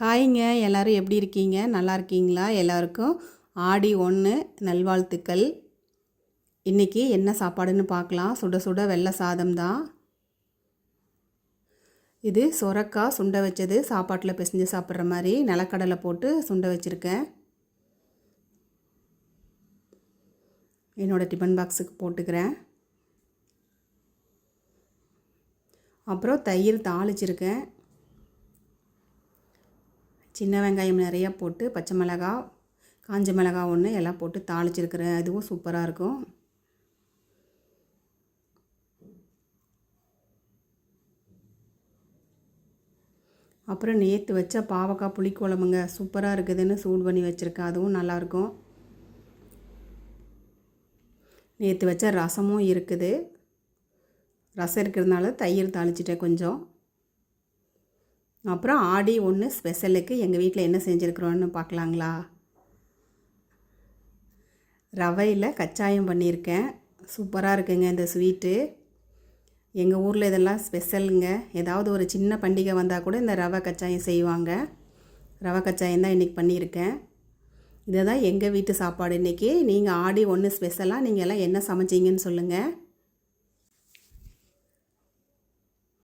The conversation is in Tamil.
ஹாய்ங்க எல்லோரும் எப்படி இருக்கீங்க? நல்லா இருக்கீங்களா? எல்லாருக்கும் ஆடி ஒன்று நல்வாழ்த்துக்கள். இன்றைக்கி என்ன சாப்பாடுன்னு பார்க்கலாம். சுட சுட வெள்ளை சாதம் தான். இது சொரக்காய் சுண்ட வச்சது. சாப்பாட்டில் பிசைஞ்சு சாப்பிட்ற மாதிரி நிலக்கடலை போட்டு சுண்ட வச்சுருக்கேன். என்னோடய டிஃபன் பாக்ஸுக்கு போட்டுக்கிறேன். அப்புறம் தயிர் தாளிச்சிருக்கேன். சின்ன வெங்காயம் நிறையா போட்டு பச்சை மிளகா காஞ்ச மிளகா ஒன்று எல்லாம் போட்டு தாளிச்சிருக்கிறேன். அதுவும் சூப்பராக இருக்கும். அப்புறம் நேற்று வச்ச பாவக்காய் புளிக்குழம்புங்க சூப்பராக இருக்குதுன்னு சூடு பண்ணி வச்சுருக்கேன். அதுவும் நல்லாயிருக்கும் நேற்று வச்ச ரசமும் இருக்குது. ரசம் இருக்கிறதுனால தயிர் தாளிச்சிட்டேன் கொஞ்சம். அப்புறம் ஆடி ஒன்று ஸ்பெஷலுக்கு எங்கள் வீட்டில் என்ன செஞ்சுருக்குறோன்னு பார்க்கலாங்களா ரவையில் கச்சாயம் பண்ணியிருக்கேன் சூப்பராக இருக்குங்க இந்த ஸ்வீட்டு. எங்கள் ஊரில் இதெல்லாம் ஸ்பெஷலுங்க. ஏதாவது ஒரு சின்ன பண்டிகை வந்தால் கூட இந்த ரவை கச்சாயம் செய்வாங்க. ரவை கச்சாயம் தான் இன்றைக்கி பண்ணியிருக்கேன் இதை தான் எங்கள் வீட்டு சாப்பாடு. இன்றைக்கி நீங்கள் ஆடி ஒன்று ஸ்பெஷலாக நீங்கள் எல்லாம் என்ன சமைச்சிங்கன்னு சொல்லுங்கள்